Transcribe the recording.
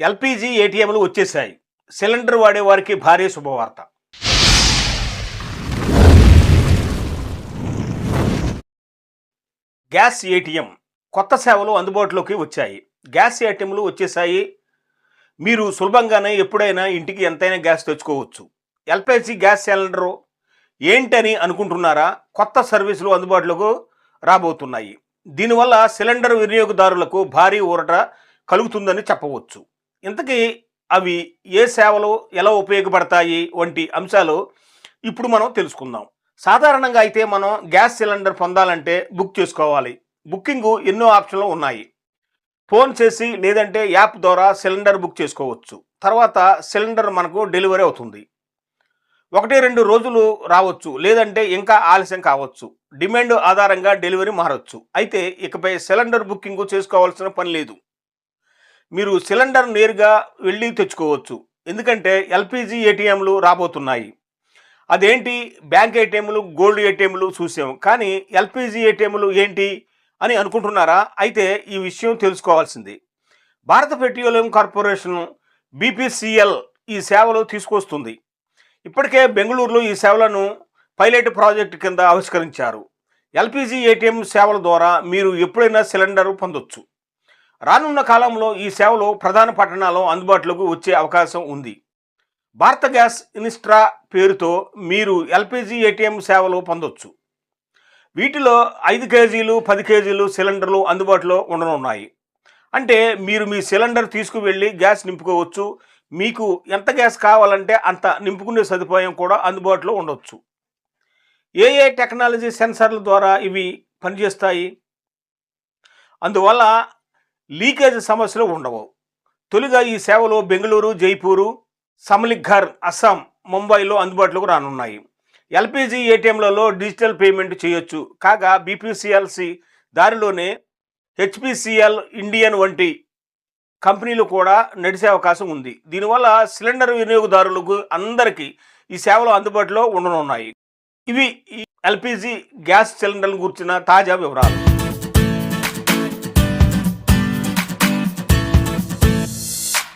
LPG ఏటీఎంలు వచ్చేసాయి cylinder వాడే వారికి భారీ శుభవార్త. గ్యాస్ ఏటీఎం కొత్త సేవలు అందుబాటులోకి వచ్చాయి. గ్యాస్ ఏటీఎంలు వచ్చేసాయి మీరు సులభంగానే ఎప్పుడైనా ఇంటికి ఎంతైనా గ్యాస్ తెచ్చుకోవచ్చు. ఎల్పిజి గ్యాస్ సిలిండరు ఏంటని అనుకుంటున్నారా? కొత్త సర్వీసులు అందుబాటులోకి రాబోతున్నాయి. దీనివల్ల సిలిండర్ వినియోగదారులకు భారీ ఊరట కలుగుతుందని చెప్పవచ్చు. ఇంతకీ అవి ఏ సేవలు ఎలా ఉపయోగపడతాయి వంటి అంశాలు ఇప్పుడు మనం తెలుసుకుందాం. సాధారణంగా అయితే మనం గ్యాస్ సిలిండర్ పొందాలంటే బుక్ చేసుకోవాలి. బుకింగ్ ఎన్నో ఆప్షన్లు ఉన్నాయి. ఫోన్ చేసి లేదంటే యాప్ ద్వారా సిలిండర్ బుక్ చేసుకోవచ్చు. తర్వాత సిలిండర్ మనకు డెలివరీ అవుతుంది. ఒకటి రెండు రోజులు రావచ్చు. లేదంటే ఇంకా ఆలస్యం కావచ్చు. డిమాండ్ ఆధారంగా డెలివరీ మారవచ్చు అయితే ఇకపై సిలిండర్ బుకింగ్ చేసుకోవాల్సిన పని లేదు. మీరు సిలిండర్ నేరుగా వెళ్ళి తెచ్చుకోవచ్చు. ఎందుకంటే ఎల్పిజి ఏటీఎంలు రాబోతున్నాయి. అదేంటి? బ్యాంక్ ఏటీఎంలు గోల్డ్ ఏటీఎంలు చూసాం. కానీ ఎల్పిజి ఏటీఎంలు ఏంటి అని అనుకుంటున్నారా? అయితే ఈ విషయం తెలుసుకోవాల్సింది. భారత పెట్రోలియం కార్పొరేషన్ బీపీసీఎల్ ఈ సేవలు తీసుకొస్తుంది. ఇప్పటికే బెంగళూరులో ఈ సేవలను పైలట్ ప్రాజెక్టు కింద ఆవిష్కరించారు. ఎల్పిజి ఏటీఎం సేవల ద్వారా మీరు ఎప్పుడైనా సిలిండర్ పొందొచ్చు. రానున్న కాలంలో ఈ సేవలు ప్రధాన పట్టణాల్లో అందుబాటులోకి వచ్చే అవకాశం ఉంది. భారత గ్యాస్ ఇన్స్ట్రా పేరుతో మీరు ఎల్పిజి ఏటీఎం సేవలు పొందొచ్చు. వీటిలో ఐదు కేజీలు పది కేజీలు సిలిండర్లు అందుబాటులో ఉండనున్నాయి. అంటే మీరు మీ సిలిండర్ తీసుకువెళ్ళి గ్యాస్ నింపుకోవచ్చు. మీకు ఎంత గ్యాస్ కావాలంటే అంత నింపుకునే సదుపాయం కూడా అందుబాటులో ఉండొచ్చు. ఏ ఏ టెక్నాలజీ సెన్సార్ల ద్వారా ఇవి పనిచేస్తాయి. అందువల్ల లీకేజ్ సమస్యలు ఉండవు. తొలిగా ఈ సేవలు బెంగళూరు జైపూరు సమలిఘర్ అస్సాం ముంబైలో అందుబాటులోకి రానున్నాయి. ఎల్పిజి ఏటీఎంలలో డిజిటల్ పేమెంట్ చేయొచ్చు. కాగా బీపీసీఎల్సి దారిలోనే హెచ్పిసిఎల్ ఇండియన్ వంటి కంపెనీలు కూడా నడిచే అవకాశం ఉంది. దీనివల్ల సిలిండర్ వినియోగదారులకు అందరికీ ఈ సేవలు అందుబాటులో ఉండనున్నాయి. ఇవి ఎల్పిజి గ్యాస్ సిలిండర్ల గురించిన తాజా వివరాలు.